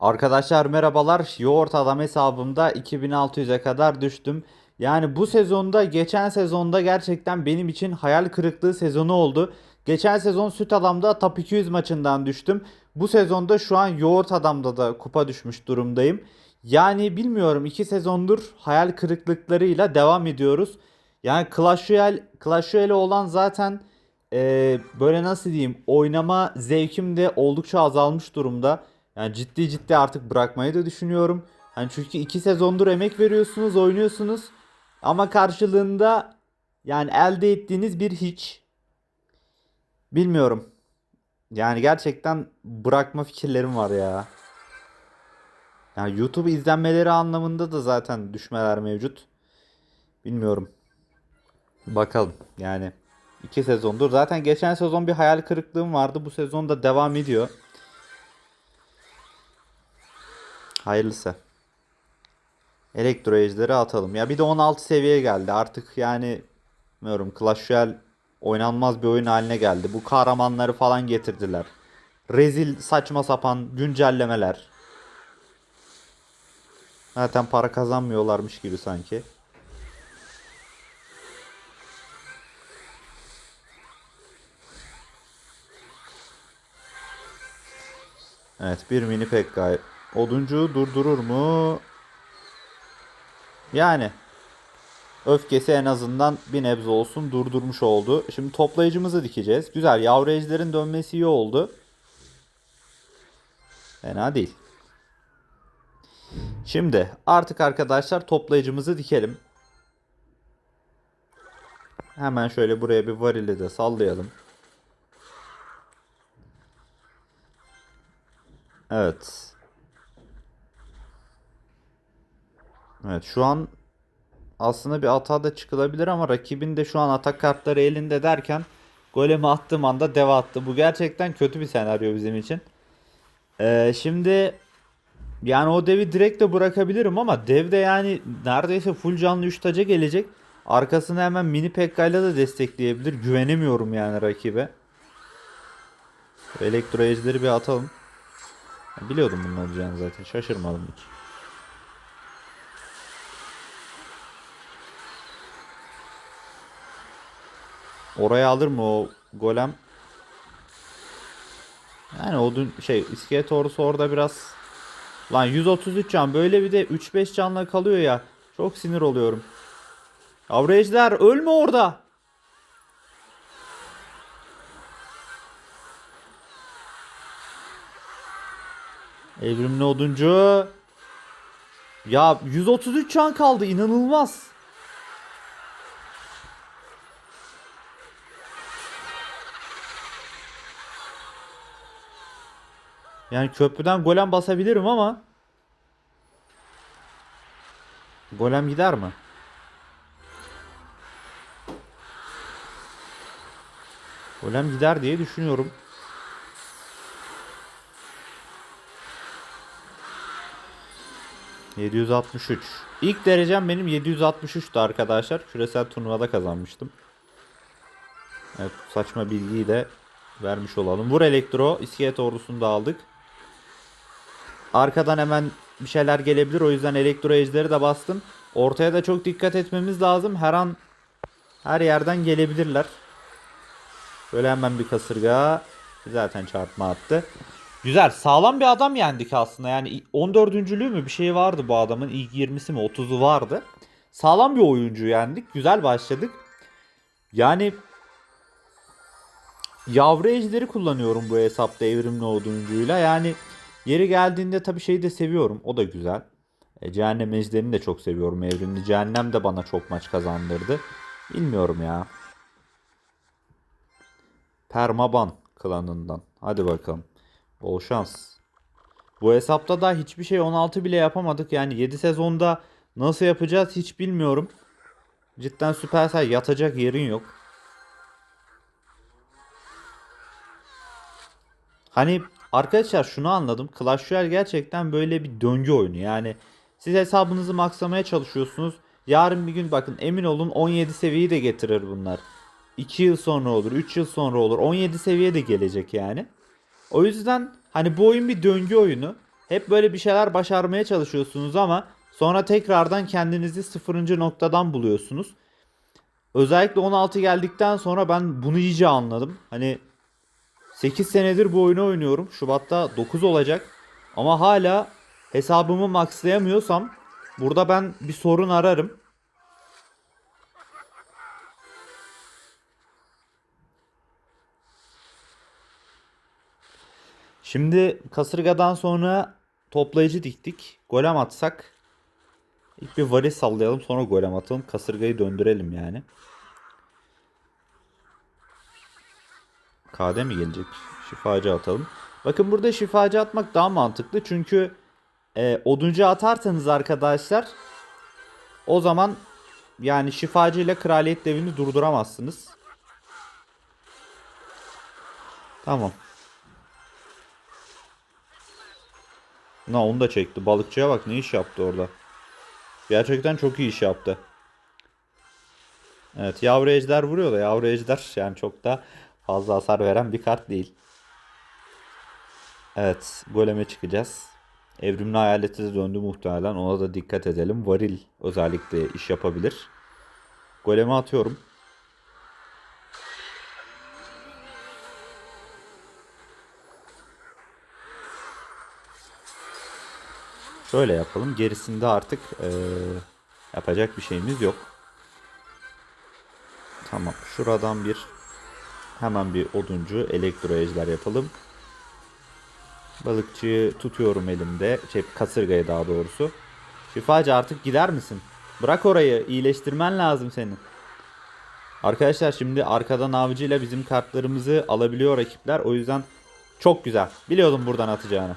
Arkadaşlar merhabalar. Yoğurt Adam hesabımda 2600'e kadar düştüm. Yani bu sezonda geçen sezonda gerçekten benim için hayal kırıklığı sezonu oldu. Geçen sezon Süt Adam'da Top 200 maçından düştüm. Bu sezonda şu an Yoğurt Adam'da da kupa düşmüş durumdayım. Yani bilmiyorum 2 sezondur hayal kırıklıklarıyla devam ediyoruz. Yani Clash Royale, Clash Royale olan zaten e, böyle nasıl diyeyim oynama zevkim de oldukça azalmış durumda. Yani ciddi ciddi artık bırakmayı da düşünüyorum. Hani çünkü iki sezondur emek veriyorsunuz, oynuyorsunuz. Ama karşılığında yani elde ettiğiniz bir hiç. Bilmiyorum. Yani gerçekten bırakma fikirlerim var ya. Yani YouTube izlenmeleri anlamında da zaten düşmeler mevcut. Bilmiyorum. Bakalım yani. iki sezondur. Zaten geçen sezon bir hayal kırıklığım vardı. Bu sezon da devam ediyor. Hayırlısı. Elektro ejderi atalım. Ya bir de 16 seviyeye geldi. Artık yani bilmiyorum Clash Royale oynanmaz bir oyun haline geldi. Bu kahramanları falan getirdiler. Rezil saçma sapan güncellemeler. Zaten para kazanmıyorlarmış gibi sanki. Evet bir mini Pekka. Oduncu durdurur mu? Yani. Öfkesi en azından bir nebze olsun durdurmuş oldu. Şimdi toplayıcımızı dikeceğiz. Güzel yavru ejderin dönmesi iyi oldu. Fena değil. Şimdi artık arkadaşlar toplayıcımızı dikelim. Hemen şöyle buraya bir varili de sallayalım. Evet. Evet şu an aslında bir hata da çıkılabilir ama rakibin de şu an atak kartları elinde derken golemi attığım anda dev attı. Bu gerçekten kötü bir senaryo bizim için. Ee, şimdi yani o devi direkt de bırakabilirim ama dev de yani neredeyse full canlı 3 taca gelecek. Arkasını hemen mini Pekka'yla da destekleyebilir. Güvenemiyorum yani rakibe. Elektro ejderi bir atalım. Biliyordum bunun olacağını zaten. Şaşırmadım hiç. Oraya alır mı o golem? Yani o dün şey iskelet ordusu orada biraz Lan 133 can böyle bir de 3-5 canla kalıyor ya. Çok sinir oluyorum. Yavru ejder ölme orada. Evrimli oduncu. Ya 133 can kaldı inanılmaz. Yani köprüden golem basabilirim ama Golem gider mi? Golem gider diye düşünüyorum. ...763. İlk derecem benim 763'tü arkadaşlar. Küresel turnuvada kazanmıştım. Evet saçma bilgiyi de vermiş olalım. Vur elektro. İskelet ordusunu da aldık. Arkadan hemen bir şeyler gelebilir. O yüzden elektro ejderi de bastım. Ortaya da çok dikkat etmemiz lazım. Her an her yerden gelebilirler. Böyle hemen bir kasırga. Zaten çarpma attı. Güzel. Sağlam bir adam yendik aslında. Yani 14. mü bir şey vardı bu adamın. İlk 20'si mi 30'u vardı. Sağlam bir oyuncu yendik. Güzel başladık. Yani yavru ejderi kullanıyorum bu hesapta evrimli oyuncuyla. Yani Yeri geldiğinde tabii şeyi de seviyorum. O da güzel. E, Cehennem Ejder'ini de çok seviyorum. Evrimli Cehennem de bana çok maç kazandırdı. Bilmiyorum ya. Permaban klanından. Hadi bakalım. Bol şans. Bu hesapta da hiçbir şey 16 bile yapamadık. Yani 7 sezonda nasıl yapacağız hiç bilmiyorum. Cidden Supercell yatacak yerin yok. Hani Arkadaşlar şunu anladım. Clash Royale gerçekten böyle bir döngü oyunu. Yani siz hesabınızı maxlamaya çalışıyorsunuz. Yarın bir gün bakın emin olun 17 seviyeyi de getirir bunlar. 2 yıl sonra olur, 3 yıl sonra olur. 17 seviye de gelecek yani. O yüzden hani bu oyun bir döngü oyunu. Hep böyle bir şeyler başarmaya çalışıyorsunuz ama sonra tekrardan kendinizi sıfırıncı noktadan buluyorsunuz. Özellikle 16 geldikten sonra ben bunu iyice anladım. Hani 8 senedir bu oyunu oynuyorum. Şubat'ta 9 olacak. Ama hala hesabımı maxlayamıyorsam burada ben bir sorun ararım. Şimdi kasırgadan sonra toplayıcı diktik. Golem atsak ilk bir varis sallayalım sonra golem atalım. Kasırgayı döndürelim yani. KD mi gelecek? Şifacı atalım. Bakın burada şifacı atmak daha mantıklı. Çünkü e, oduncu atarsanız arkadaşlar o zaman yani şifacı ile kraliyet devini durduramazsınız. Tamam. Na onu da çekti. Balıkçıya bak ne iş yaptı orada. Gerçekten çok iyi iş yaptı. Evet yavru ejder vuruyor da yavru ejder yani çok da fazla hasar veren bir kart değil. Evet goleme çıkacağız. Evrimli hayaleti de döndü muhtemelen ona da dikkat edelim. Varil özellikle iş yapabilir. Goleme atıyorum. Şöyle yapalım. Gerisinde artık eee, yapacak bir şeyimiz yok. Tamam. Şuradan bir hemen bir oduncu elektro ejder yapalım. Balıkçıyı tutuyorum elimde. Şey kasırgayı daha doğrusu. Şifacı artık gider misin? Bırak orayı. iyileştirmen lazım senin. Arkadaşlar şimdi arkadan avcıyla bizim kartlarımızı alabiliyor rakipler. O yüzden çok güzel. Biliyordum buradan atacağını.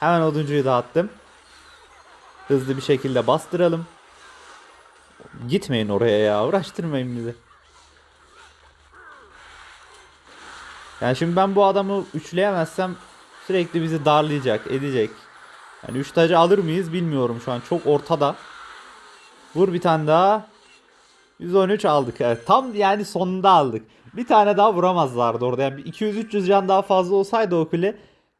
Hemen oduncuyu da attım. Hızlı bir şekilde bastıralım. Gitmeyin oraya ya. Uğraştırmayın bizi. Yani şimdi ben bu adamı üçleyemezsem sürekli bizi darlayacak, edecek. Yani 3 tacı alır mıyız bilmiyorum şu an. Çok ortada. Vur bir tane daha. 113 aldık. Evet, tam yani sonunda aldık. Bir tane daha vuramazlardı orada. Yani 200-300 can daha fazla olsaydı o kule.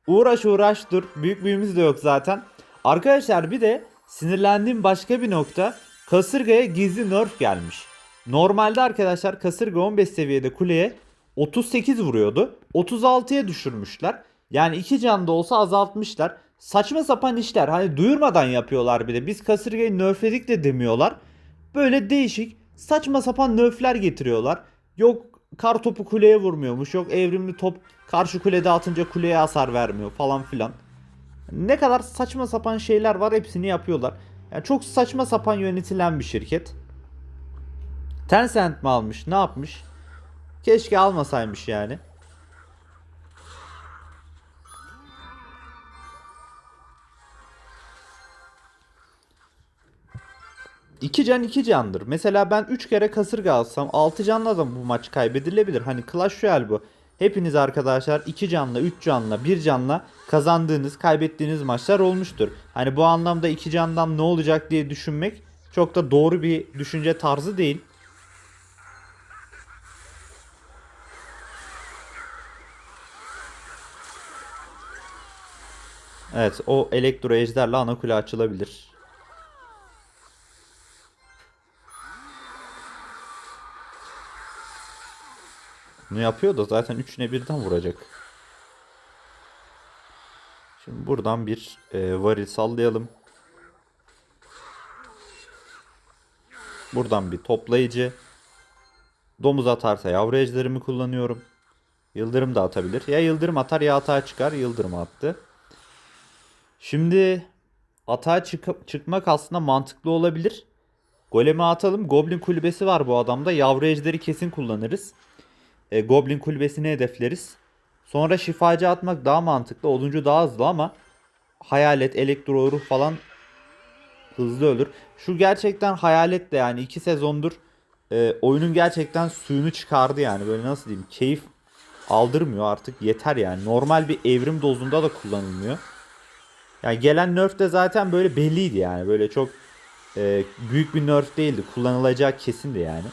Uğraş uğraş dur. Büyük büyümüz de yok zaten. Arkadaşlar bir de sinirlendiğim başka bir nokta. Kasırga'ya gizli nerf gelmiş. Normalde arkadaşlar kasırga 15 seviyede kuleye 38 vuruyordu. 36'ya düşürmüşler. Yani iki can da olsa azaltmışlar. Saçma sapan işler. Hani duyurmadan yapıyorlar bir de. Biz kasırgayı nerfledik de demiyorlar. Böyle değişik saçma sapan nerfler getiriyorlar. Yok kar topu kuleye vurmuyormuş. Yok evrimli top karşı kulede atınca kuleye hasar vermiyor falan filan. Ne kadar saçma sapan şeyler var hepsini yapıyorlar. Yani çok saçma sapan yönetilen bir şirket. Tencent mi almış? Ne yapmış? Keşke almasaymış yani. İki can iki candır. Mesela ben 3 kere kasırga alsam 6 canla da bu maç kaybedilebilir. Hani Clash Royale bu. Hepiniz arkadaşlar 2 canla, 3 canla, 1 canla kazandığınız, kaybettiğiniz maçlar olmuştur. Hani bu anlamda 2 candan ne olacak diye düşünmek çok da doğru bir düşünce tarzı değil. Evet o elektro ejderle ana kule açılabilir. Bunu yapıyor da zaten üçüne birden vuracak. Şimdi buradan bir e, varil sallayalım. Buradan bir toplayıcı. Domuz atarsa yavru ejderimi kullanıyorum. Yıldırım da atabilir. Ya yıldırım atar ya atağa çıkar. Yıldırım attı. Şimdi atağa çık- çıkmak aslında mantıklı olabilir. Golemi atalım. Goblin kulübesi var bu adamda. Yavru ejderi kesin kullanırız. E, Goblin kulübesini hedefleriz. Sonra şifacı atmak daha mantıklı. Oduncu daha hızlı ama hayalet, elektro ruh falan hızlı ölür. Şu gerçekten hayalet de yani iki sezondur e, oyunun gerçekten suyunu çıkardı yani. Böyle nasıl diyeyim keyif aldırmıyor artık yeter yani. Normal bir evrim dozunda da kullanılmıyor. Yani gelen nerf de zaten böyle belliydi yani. Böyle çok e, büyük bir nerf değildi. Kullanılacak kesindi yani.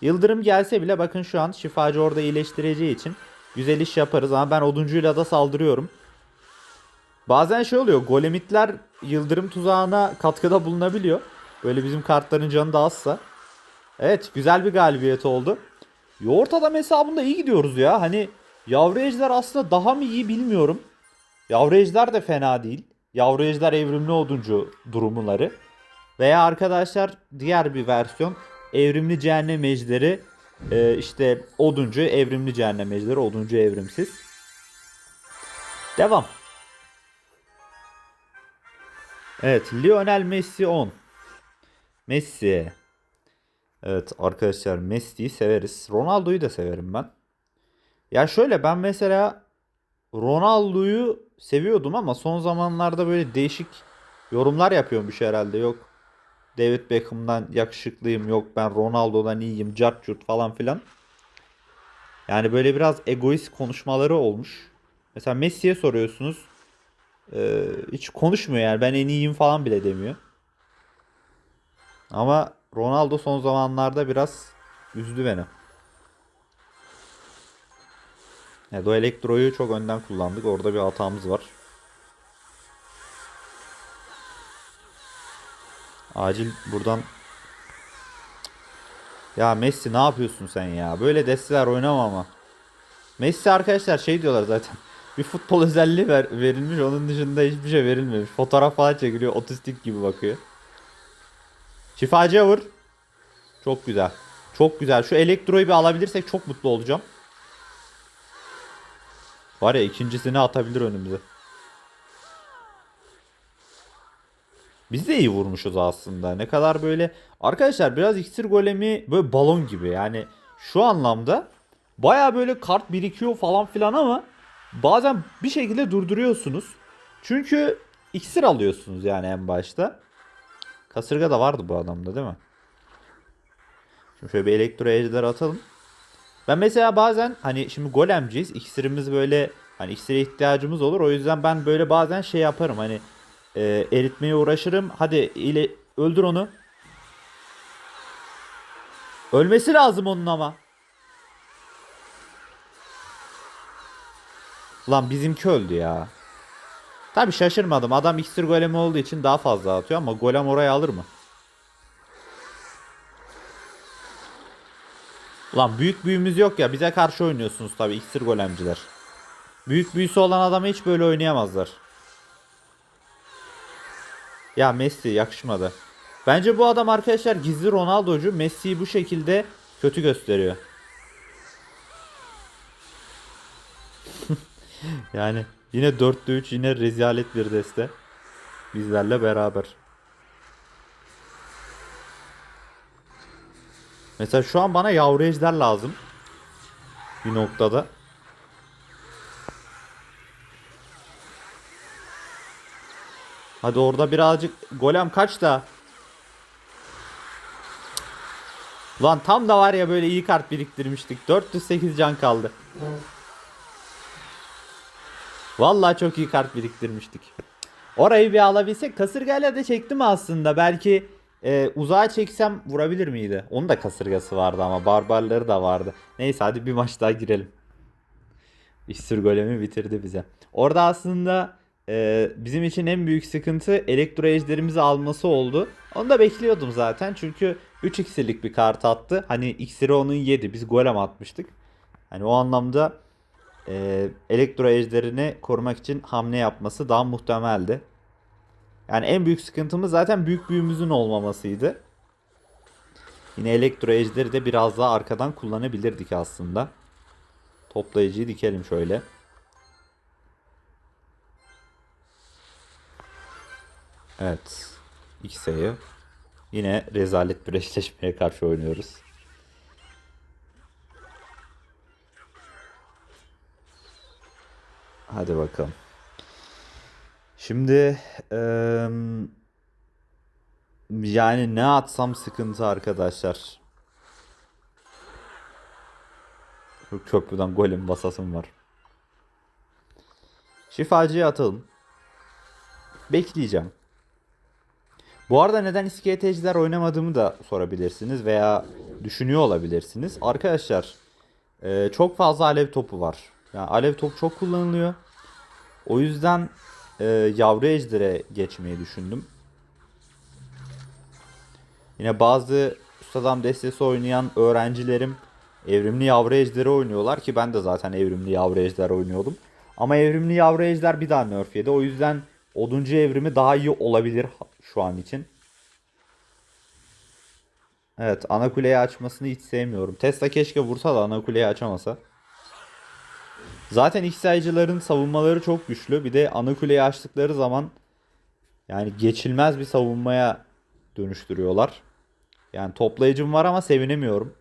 Yıldırım gelse bile bakın şu an şifacı orada iyileştireceği için güzel iş yaparız ama ben oduncuyla da saldırıyorum. bazen şey oluyor. Golemitler yıldırım tuzağına katkıda bulunabiliyor. Böyle bizim kartların canı da azsa. Evet güzel bir galibiyet oldu. Yoğurt adam hesabında iyi gidiyoruz ya. Hani yavru ejder aslında daha mı iyi bilmiyorum. Yavru ejder de fena değil. Yavru ejder evrimli oduncu durumları. Veya arkadaşlar diğer bir versiyon evrimli cehennem ejderi e, işte oduncu evrimli cehennem ejderi oduncu evrimsiz. Devam. Evet Lionel Messi 10. Messi. Evet arkadaşlar Messi'yi severiz. Ronaldo'yu da severim ben. Ya şöyle ben mesela Ronaldo'yu seviyordum ama son zamanlarda böyle değişik yorumlar yapıyormuş herhalde. Yok David Beckham'dan yakışıklıyım, yok ben Ronaldo'dan iyiyim, cart curt falan filan. Yani böyle biraz egoist konuşmaları olmuş. Mesela Messi'ye soruyorsunuz. Ee, hiç konuşmuyor yani ben en iyiyim falan bile demiyor. Ama Ronaldo son zamanlarda biraz üzdü beni. Evet, o Elektro'yu çok önden kullandık. Orada bir hatamız var. Acil buradan Ya Messi ne yapıyorsun sen ya? Böyle desteler oynama ama. Messi arkadaşlar şey diyorlar zaten. Bir futbol özelliği ver, verilmiş. Onun dışında hiçbir şey verilmemiş. Fotoğraf falan çekiliyor. Otistik gibi bakıyor. Şifacıya vur. Çok güzel. Çok güzel. Şu elektroyu bir alabilirsek çok mutlu olacağım. Var ya ikincisini atabilir önümüze. Biz de iyi vurmuşuz aslında. Ne kadar böyle arkadaşlar biraz iksir golemi böyle balon gibi. Yani şu anlamda baya böyle kart birikiyor falan filan ama bazen bir şekilde durduruyorsunuz. Çünkü iksir alıyorsunuz yani en başta. Kasırga da vardı bu adamda değil mi? Şimdi şöyle bir elektro atalım. Ben mesela bazen hani şimdi golemciyiz. İksirimiz böyle hani iksire ihtiyacımız olur. O yüzden ben böyle bazen şey yaparım hani e, eritmeye uğraşırım. Hadi ile öldür onu. Ölmesi lazım onun ama. Lan bizimki öldü ya. Tabi şaşırmadım. Adam iksir golemi olduğu için daha fazla atıyor ama golem oraya alır mı? Lan büyük büyümüz yok ya. Bize karşı oynuyorsunuz tabi iksir golemciler. Büyük büyüsü olan adamı hiç böyle oynayamazlar. Ya Messi yakışmadı. Bence bu adam arkadaşlar gizli Ronaldo'cu. Messi'yi bu şekilde kötü gösteriyor. yani yine 4'te 3 yine rezalet bir deste. Bizlerle beraber. Mesela şu an bana yavru ejder lazım. Bir noktada. Hadi orada birazcık golem kaç da. Lan tam da var ya böyle iyi kart biriktirmiştik. 408 can kaldı. Vallahi çok iyi kart biriktirmiştik. Orayı bir alabilsek kasırgayla da çektim aslında. Belki e, uzağa çeksem vurabilir miydi? Onun da kasırgası vardı ama barbarları da vardı. Neyse hadi bir maç daha girelim. İşsir golemi bitirdi bize. Orada aslında e, bizim için en büyük sıkıntı elektro ejderimizi alması oldu. Onu da bekliyordum zaten çünkü 3 iksirlik bir kart attı. Hani iksiri onun yedi. Biz golem atmıştık. Hani o anlamda e, elektro ejderini korumak için hamle yapması daha muhtemeldi. Yani en büyük sıkıntımız zaten büyük büyümüzün olmamasıydı. Yine elektro ejderi de biraz daha arkadan kullanabilirdik aslında. Toplayıcıyı dikelim şöyle. Evet. İki sayı. Yine rezalet bir eşleşmeye karşı oynuyoruz. Hadi bakalım. Şimdi eee, yani ne atsam sıkıntı arkadaşlar. Köprüden golem basasım var. Şifacıya atalım. Bekleyeceğim. Bu arada neden iskeleteciler oynamadığımı da sorabilirsiniz veya düşünüyor olabilirsiniz. Arkadaşlar çok fazla alev topu var. Yani alev topu çok kullanılıyor. O yüzden e, yavru ejdere geçmeyi düşündüm. Yine bazı ustadam destesi oynayan öğrencilerim evrimli yavru ejderi oynuyorlar ki ben de zaten evrimli yavru ejder oynuyordum. Ama evrimli yavru ejder bir daha nerf yedi. O yüzden oduncu evrimi daha iyi olabilir şu an için. Evet ana kuleyi açmasını hiç sevmiyorum. Tesla keşke vursa da ana kuleyi açamasa. Zaten X sayıcıların savunmaları çok güçlü. Bir de ana kuleyi açtıkları zaman yani geçilmez bir savunmaya dönüştürüyorlar. Yani toplayıcım var ama sevinemiyorum.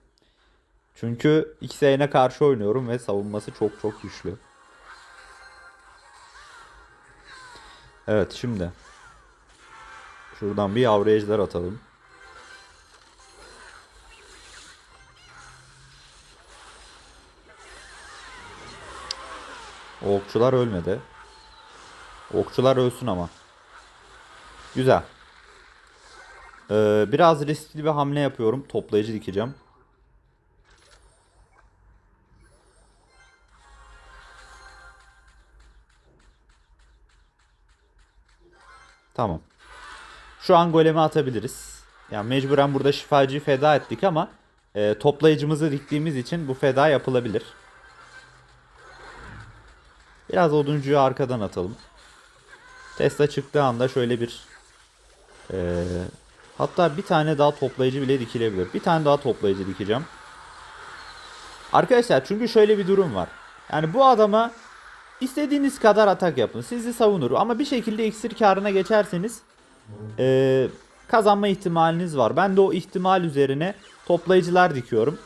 Çünkü X'e karşı oynuyorum ve savunması çok çok güçlü. Evet şimdi. Şuradan bir yavru atalım. Okçular ölmedi. Okçular ölsün ama. Güzel. Ee, biraz riskli bir hamle yapıyorum. Toplayıcı dikeceğim. Tamam. Şu an golemi atabiliriz. Yani mecburen burada şifacıyı feda ettik ama e, toplayıcımızı diktiğimiz için bu feda yapılabilir. Biraz oduncuyu arkadan atalım. Tesla çıktığı anda şöyle bir e, hatta bir tane daha toplayıcı bile dikilebilir. Bir tane daha toplayıcı dikeceğim. Arkadaşlar çünkü şöyle bir durum var. Yani bu adama istediğiniz kadar atak yapın. Sizi savunur ama bir şekilde iksir karına geçerseniz e, kazanma ihtimaliniz var. Ben de o ihtimal üzerine toplayıcılar dikiyorum.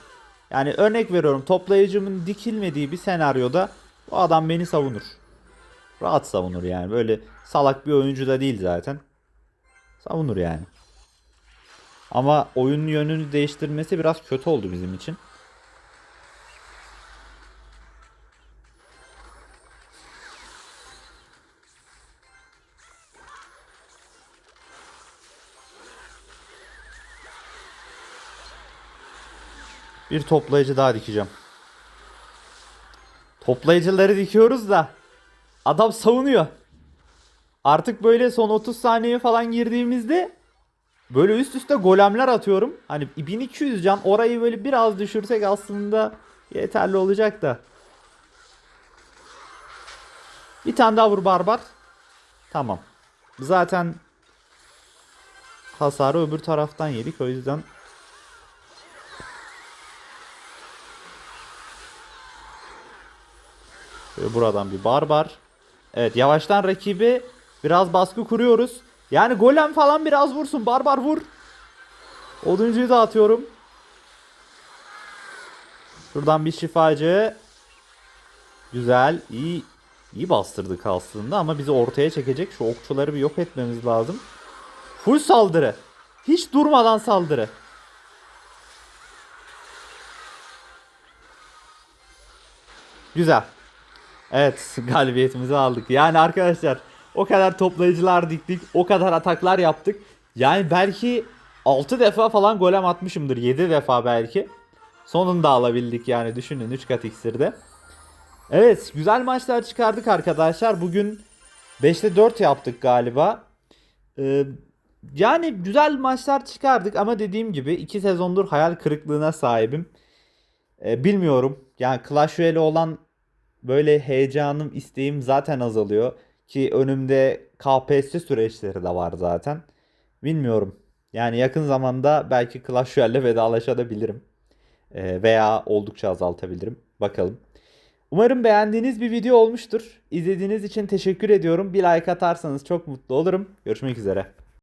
Yani örnek veriyorum toplayıcımın dikilmediği bir senaryoda bu adam beni savunur. Rahat savunur yani. Böyle salak bir oyuncu da değil zaten. Savunur yani. Ama oyunun yönünü değiştirmesi biraz kötü oldu bizim için. Bir toplayıcı daha dikeceğim. Toplayıcıları dikiyoruz da adam savunuyor. Artık böyle son 30 saniye falan girdiğimizde böyle üst üste golemler atıyorum. Hani 1200 can orayı böyle biraz düşürsek aslında yeterli olacak da. Bir tane daha vur barbar. Tamam. Zaten hasarı öbür taraftan yedik o yüzden Şöyle buradan bir barbar. Evet yavaştan rakibi biraz baskı kuruyoruz. Yani golem falan biraz vursun. Barbar vur. Oduncuyu da atıyorum. Şuradan bir şifacı. Güzel. iyi iyi bastırdık aslında ama bizi ortaya çekecek. Şu okçuları bir yok etmemiz lazım. Full saldırı. Hiç durmadan saldırı. Güzel. Evet galibiyetimizi aldık. Yani arkadaşlar o kadar toplayıcılar diktik. O kadar ataklar yaptık. Yani belki 6 defa falan golem atmışımdır. 7 defa belki. Sonunda alabildik yani düşünün 3 kat iksirde. Evet güzel maçlar çıkardık arkadaşlar. Bugün 5'te 4 yaptık galiba. Ee, yani güzel maçlar çıkardık ama dediğim gibi 2 sezondur hayal kırıklığına sahibim. Ee, bilmiyorum. Yani Clash Royale olan böyle heyecanım, isteğim zaten azalıyor. Ki önümde KPSS süreçleri de var zaten. Bilmiyorum. Yani yakın zamanda belki Clash Royale'le vedalaşabilirim. Ee, veya oldukça azaltabilirim. Bakalım. Umarım beğendiğiniz bir video olmuştur. İzlediğiniz için teşekkür ediyorum. Bir like atarsanız çok mutlu olurum. Görüşmek üzere.